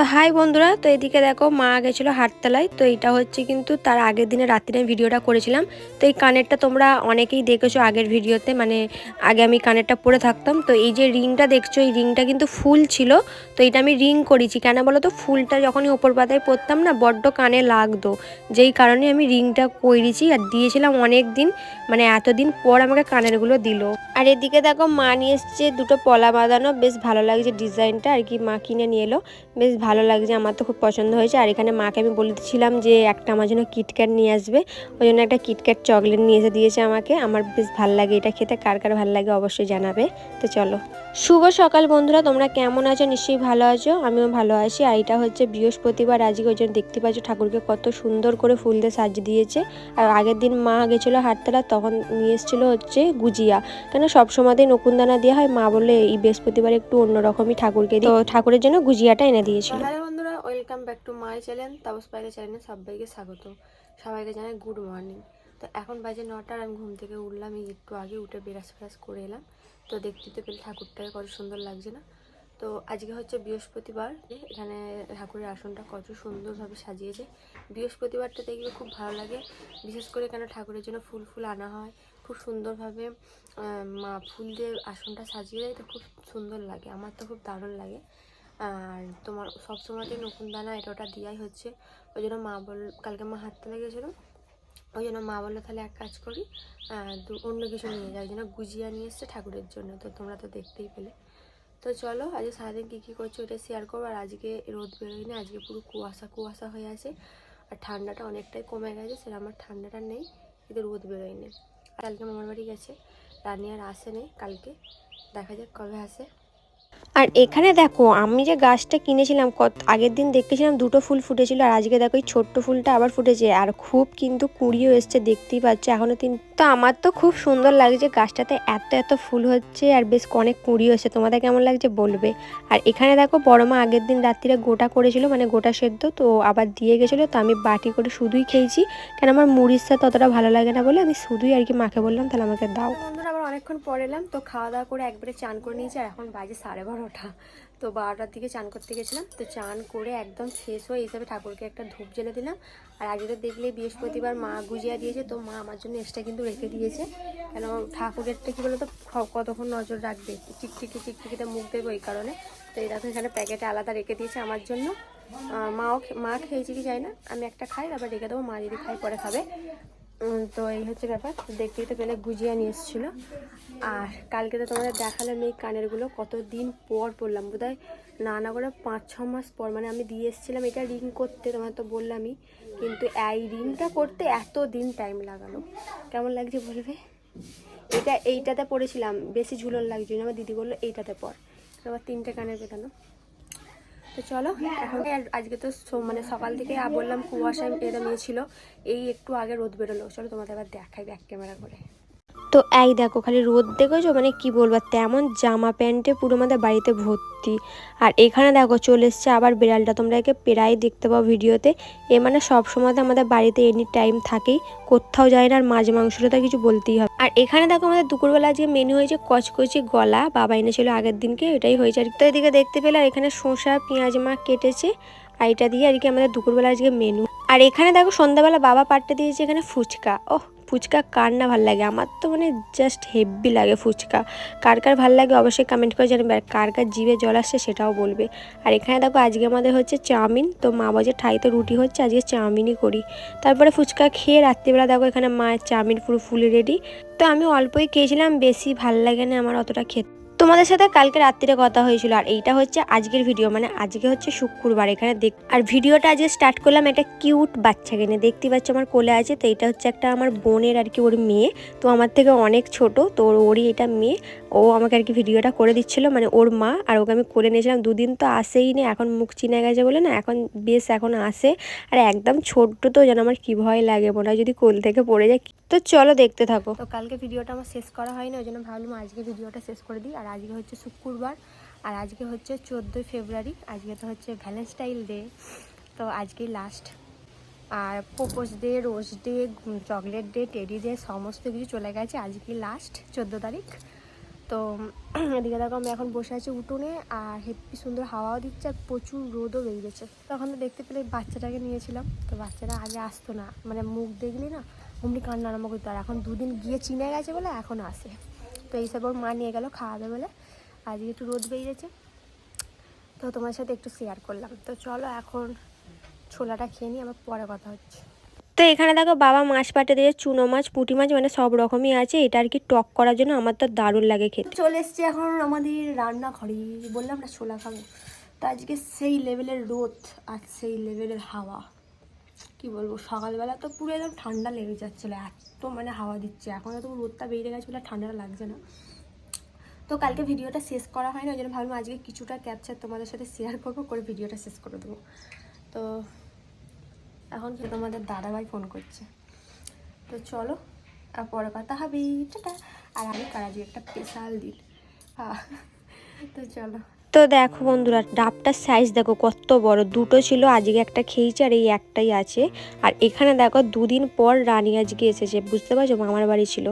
তো হাই বন্ধুরা, তো এদিকে দেখো মা গেছিল হাটতলায়, তো এটা হচ্ছে কিন্তু তার আগের দিনে রাত্রিরে আমি ভিডিওটা করেছিলাম। তো এই কানেরটা তোমরা অনেকেই দেখেছ আগের ভিডিওতে মানে আগে আমি কানেরটা পরে থাকতাম। তো এই যে রিংটা দেখছ, এই রিংটা কিন্তু ফুল ছিল, তো এটা আমি রিং করেছি। কেন বলো তো, ফুলটা যখনই ওপর পাতায় পরতাম না, বড্ড কানে লাগতো। যেই কারণে আমি রিংটা করেছি আর দিয়েছিলাম অনেক দিন মানে এতদিন পর আমাকে কানেরগুলো দিল। আর এদিকে দেখো মা নিয়ে এসছে দুটো পলা বাঁধানো, বেশ ভালো লাগছে ডিজাইনটা। আর কি মা কিনে নিয়ে এলো, বেশ ভালো লাগছে, আমার তো খুব পছন্দ হয়েছে। আর এখানে মাকে আমি বলেছিলাম যে, একটা আমার জন্য কিটক্যাট নিয়ে আসবে। ওই জন্য একটা কিটক্যাট চকলেট নিয়ে এসে দিয়েছে আমাকে। আমার বেশ ভালো লাগে এটা খেতে, কার কার ভালো লাগে অবশ্যই জানাবে। তো চলো। শুভ সকাল বন্ধুরা, তোমরা কেমন আছো? নিশ্চয়ই ভালো আছো, আমিও ভালো আছি। আর এটা হচ্ছে বৃহস্পতিবার, আজকে ওই জন্য দেখতে পাচ্ছ ঠাকুরকে কত সুন্দর করে ফুল দিয়ে সাজিয়ে দিয়েছে। আর আগের দিন মা গেছিল হাটতলা, তখন নিয়ে এসেছিল হচ্ছে গুজিয়া। কেন সব সময়তেই নকুনদানা দেওয়া হয়, মা বলে এই বৃহস্পতিবার একটু অন্যরকমই ঠাকুরকে। তো ঠাকুরের জন্য গুজিয়াটা এনে দিয়েছিল। হ্যালো বন্ধুরা, welcome back to my channel Tapas Paile চ্যানেলে সবাইকে স্বাগত। সবাইকে জানাই গুড মর্নিং। তো এখন বাজে নটার আমি ঘুম থেকে উঠলাম, এই একটু আগে উঠে বেরাস ফেরাস করে এলাম। তো দেখতে তো পেলে ঠাকুরটাকে কত সুন্দর লাগছে না? তো আজকে হচ্ছে বৃহস্পতিবার, এখানে ঠাকুরের আসনটা কত সুন্দরভাবে সাজিয়েছে। বৃহস্পতিবারটা দেখবে খুব ভালো লাগে, বিশেষ করে কেন ঠাকুরের জন্য ফুল ফুল আনা হয়, খুব সুন্দরভাবে মা ফুল দিয়ে আসনটা সাজিয়ে দেয় তো খুব সুন্দর লাগে, আমার তো খুব দারুণ লাগে। আর তোমার সব সময়তে নতুন দানা এটা ওটা দেওয়াই হচ্ছে। ওই জন্য মা বল, কালকে মা হাঁটতে লেগেছিলো ওই জন্য মা বলল তাহলে এক কাজ করি অন্য কিছু নিয়ে যাই ওই জন্য গুজিয়া নিয়ে এসছে ঠাকুরের জন্য, তো তোমরা তো দেখতেই পেলে। তো চলো, আজকে সারাদিন কী কী করছ ওটা শেয়ার করব। আর আজকে রোদ বেরোয়নি, আজকে পুরো কুয়াশা কুয়াশা হয়ে আছে। আর ঠান্ডাটা অনেকটাই কমে গেছে, সেটা আমার ঠান্ডাটা নেই, কিন্তু রোদ বেরোয়নি। আর কালকে মামার বাড়ি গেছে, রানি আর আসেনি কালকে। দেখা যাক কবে আসে। আর এখানে দেখো, আমি যে গাছটা কিনেছিলাম, কত আগের দিন দেখেছিলাম দুটো ফুল ফুটেছিল, আর আজকে দেখো এই ছোট্ট ফুলটা আবার ফুটেছে। আর খুব কিন্তু কুড়িও এসছে, দেখতেই পাচ্ছ। এখনও তিন তো আমার তো খুব সুন্দর লাগছে গাছটাতে, এত এত ফুল হচ্ছে, আর বেশ অনেক কুড়িও এসছে। তোমাদের কেমন লাগছে বলবে? আর এখানে দেখো, বড় মা আগের দিন রাত্রিরে গোটা করেছিল মানে গোটা সেদ্ধ, তো আবার দিয়ে গেছিল, তো আমি বাটি করে শুধুই খেয়েছি। কেন আমার মুড়ির সাথে অতটা ভালো লাগে না বলে আমি শুধুই আর কি মাকে বললাম, তাহলে আমাকে দাও। বন্ধুরা, আবার অনেকক্ষণ পরে এলাম, তো খাওয়া দাওয়া করে একবারে চান করে নিয়েছি, আর এখন বাজে সাড়ে বারোটা তো বারোটার দিকে চান করতে গেছিলাম। তো চান করে একদম শেষ হয়ে হিসাবে ঠাকুরকে একটা ধূপ জ্বেলে দিলাম। আর আগে তো দেখলে বৃহস্পতিবার মা গুজিয়া দিয়েছে। তো মা আমার জন্য এক্সট্রা কিন্তু রেখে দিয়েছে। কেন ঠাকুরেরটা কী বলতো? তো কতক্ষণ নজর রাখবে? টিকটিকি টিকটিকিতে মুখ দেবে ওই কারণে। তো এই দেখো এখানে প্যাকেটে আলাদা রেখে দিয়েছে আমার জন্য। মাও মা খেয়েছে কি যায় না? আমি একটা খাই, তারপর রেখে দেবো। মা যদি খাই পরে খাবে। তো এই হচ্ছে ব্যাপার। দেখতেই তো পেলে গুজিয়া নিয়ে এসেছিল। আর কালকে তো তোমাদের দেখালাম এই কানেরগুলো, কতদিন পর পরলাম। বোধহয় না না করে পাঁচ, ছ মাস পর। মানে আমি দিয়ে এসেছিলাম, এটা রিং করতে তোমার তো বললামই। কিন্তু এই রিংটা করতে এত দিন টাইম লাগালো। কেমন লাগছে বলবে? এটা, এইটাতে পড়েছিলাম, বেশি ঝুলন লাগছে আমার দিদি বলল, এইটাতে পর আবার তিনটে কানের পেটানো। চলো, এখন আজকে তো মানে সকাল থেকে বললাম কুয়াশা এরা নিয়েছিল ছিল, এই একটু আগে রোদ বেরোলো। চলো তোমাদের আবার দেখাই ব্যাক ক্যামেরা করে। তো এই দেখো, খালি রোদ দেখেছ? মানে কি বলব তেমন জামা প্যান্টে পুরো আমাদের বাড়িতে ভর্তি। আর এখানে দেখো, চলে এসছে আবার বিড়ালটা। তোমরা একে প্রায় দেখতে পাও ভিডিওতে। এ মানে সব সময়তে আমাদের বাড়িতে এনি টাইম থাকেই। কোথাও যায় না, আর মাছ মাংসটা তো কিছু বলতেই হবে। আর এখানে দেখো, আমাদের দুপুরবেলা আজকে মেনু হয়েছে কচকচি গলা। বাবা এনেছিল আগের দিনকে, এটাই হয়েছে। আর তো এদিকে দেখতে পেলে এখানে শসা, পেঁয়াজ, মা কেটেছে। আর এটা দিয়ে আর কি আমাদের দুপুরবেলা আজকে মেনু আর এখানে দেখো, সন্ধ্যাবেলা বাবা পাট্টে দিয়েছে এখানে ফুচকা। ওহ ফুচকা কার না ভালো লাগে? আমার তো মানে জাস্ট হেভি লাগে ফুচকা। কার কার ভালো লাগে অবশ্যই কমেন্ট করে জানাবে। আর কার কার জিভে জল আসছে সেটাও বলবে। আর এখানে দেখো, আজকে আমাদের হচ্ছে চাউমিন। তো মা বাজে ঠাইতে রুটি হচ্ছে, আজকে চাউমিনই করি। তারপরে ফুচকা খেয়ে রাত্রিবেলা দেখো, এখানে মায়ের চাউমিন পুরো ফুলে রেডি তো আমি অল্পই খেয়েছিলাম, বেশি ভালো লাগে না আমার অতটা খেতে। তোমাদের সাথে কালকে রাত্রিরে কথা হয়েছিল, আর এইটা হচ্ছে আজকের ভিডিও মানে আজকে হচ্ছে শুক্রবার এখানে দেখ, আর ভিডিওটা আজকে স্টার্ট করলাম একটা কিউট বাচ্চাকে নিয়ে দেখতে পাচ্ছ আমার কোলে আছে, তো এটা হচ্ছে একটা আমার বোনের আর কি, ওর মেয়ে, তো আমার থেকে অনেক ছোট, তো ওরই এটা মেয়ে, ও আমাকে আর কি ভিডিওটা করে দিচ্ছিল মানে ওর মা, আর ওকে আমি কোলে নিয়েছিলাম দুদিন তো আসেই না, এখন মুখ চিনে গেছে বলে না, এখন বেশ এখন আসে, আর একদম ছোট্ট তো যেন আমার কি ভয় লাগে, মনে হয় যদি কোল থেকে পড়ে যায়, তো চলো দেখতে থাকো। তো কালকে ভিডিওটা আমার শেষ করা হয়নি, ওই জন্য ভাবলাম আজকে ভিডিওটা শেষ করে দিই, আর আজকে হচ্ছে শুক্রবার, আর আজকে হচ্ছে চোদ্দোই ফেব্রুয়ারি, আজকে তো হচ্ছে ভ্যালেন্টাইন ডে তো আজকেই লাস্ট আর propose day rose day chocolate day teddy day সমস্ত কিছু চলে গেছে আজকে লাস্ট চোদ্দ তারিখ। তো এদিকে দেখো আমি এখন বসে আছি উঠোনে, আর হেপি সুন্দর হাওয়াও দিচ্ছে, আর প্রচুর রোদও বেরিয়েছে। তখন তো দেখতে পেলে বাচ্চাটাকে নিয়েছিলাম, তো বাচ্চাটা আগে আসতো না মানে মুখ দেখলি না অমনি কান্না আরম্ভ করতো, আর এখন দুদিন গিয়ে চিনে গেছে বলে এখন আসে। তো এইসব ওর মা নিয়ে গেল খাওয়াবে বলে। আজকে একটু রোদ বেরিয়েছে তো তোমার সাথে একটু শেয়ার করলাম। তো চলো এখন ছোলাটা খেয়ে নিই আমার পরে কথা হচ্ছে। তো এখানে দেখো বাবা মাছ পাটে দিয়ে চুনো মাছ পুঁটি মাছ মানে সব রকমই আছে। এটা আর কি টক করার জন্য আমার তো দারুণ লাগে খেতে। চলে এসছি এখন আমাদের রান্নাঘরে। বললাম না ছোলা খাব। তো আজকে সেই লেভেলের রোদ আর সেই লেভেলের হাওয়া। কি বলব, সকালবেলা তো পুরো একদম ঠান্ডা লেগে যাচ্ছিল, এত মানে হাওয়া দিচ্ছে। এখন তো রোদটা বেরিয়ে গেছে বলে ঠান্ডাটা লাগছে না। তো কালকে ভিডিওটা শেষ করা হয়নি, ওই জন্য ভাবলাম আজকে কিছুটা ক্যাপচার তোমাদের সাথে শেয়ার করব, করে ভিডিওটা শেষ করে দেবো। তো এখন কি তোমাদের দাদাভাই ফোন করছে। তো চলো, আর পরে কথা হবে। আর আমি কার আজকে একটা স্পেশাল দিন। হ্যাঁ তো চলো। তো দেখো বন্ধুরা, ডাবটার সাইজ দেখো কত বড়। দুটো ছিল, আজকে একটা খেয়েছি আর এই একটাই আছে। আর এখানে দেখো দুদিন পর রানী আজকে এসেছে, বুঝতে পারছ? মামার বাড়ি ছিল।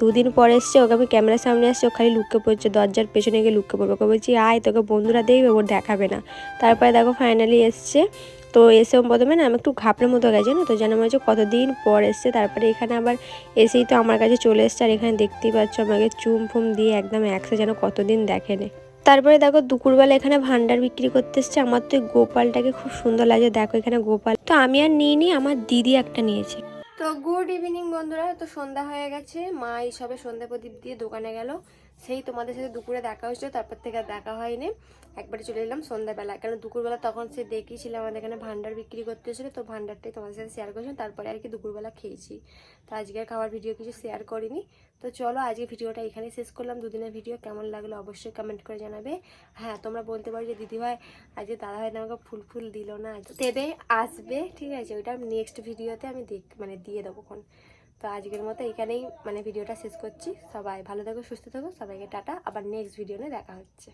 দুদিন পর এসছে, ওকে আমি ক্যামেরার সামনে আসছে, ও খালি লুকে পড়ছে, দরজার পেছনে গিয়ে লুকে পড়বে। ওকে বলছি, আয়, তোকে বন্ধুরা দেখবে ওর দেখাবে না। তারপরে দেখো ফাইনালি এসছে। তো এসে প্রথমে না, আমি একটু ঘাপড়ের মতো গেছে না তো? যেন মনে হচ্ছে কতদিন পর এসছে। তারপরে এখানে আবার এসেই তো আমার কাছে চলে এসছে, আর এখানে দেখতেই পাচ্ছ আমাকে চুম ফুম দিয়ে একদম একসে যেন কতদিন দেখেনি তারপরে দেখো দুপুরবেলা এখানে ভান্ডার বিক্রি করতে এসছে। আমার তো গোপালটাকে খুব সুন্দর লাগে দেখো এখানে গোপাল। তো আমি আর নিইনি, আমার দিদি একটা নিয়েছে। তো গুড ইভিনিং বন্ধুরা, তো সন্ধ্যা হয়ে গেছে। মা এই সবে সন্ধ্যা প্রদীপ দিয়ে দোকানে গেল। সেই তোমাদের সাথে দুপুরে দেখা হয়েছিল, তারপর থেকে আর দেখা হয়নি। একবারে চলে এলাম সন্ধ্যাবেলা। কারণ দুপুরবেলা তখন সে দেখিয়েছিল আমাদের এখানে ভান্ডার বিক্রি করতে এসেছিল, তো ভান্ডারটাই তোমাদের সাথে শেয়ার করেছিলাম। তারপরে আর কি দুপুরবেলা খেয়েছি। তো আজকের খাওয়ার ভিডিও কিছু শেয়ার করিনি। তো চলো আজকে ভিডিওটা এখানেই শেষ করলাম। দুদিনের ভিডিও কেমন লাগল অবশ্যই কমেন্ট করে জানাবে। হ্যাঁ তোমরা বলতে পারো যে দিদিভাই আজকে দাদাভাই আমাকে ফুল ফুল দিল না। দেবে, আসবে, ঠিক আছে, ওইটা নেক্সট ভিডিওতে আমি দেখ মানে দিয়ে দেবো কোন তো আজকের মতো এখানেই মানে ভিডিওটা শেষ করছি। সবাই ভালো থাকো, সুস্থ থাকো। সবাইকে টাটা। আবার নেক্সট ভিডিও নিয়ে দেখা হচ্ছে।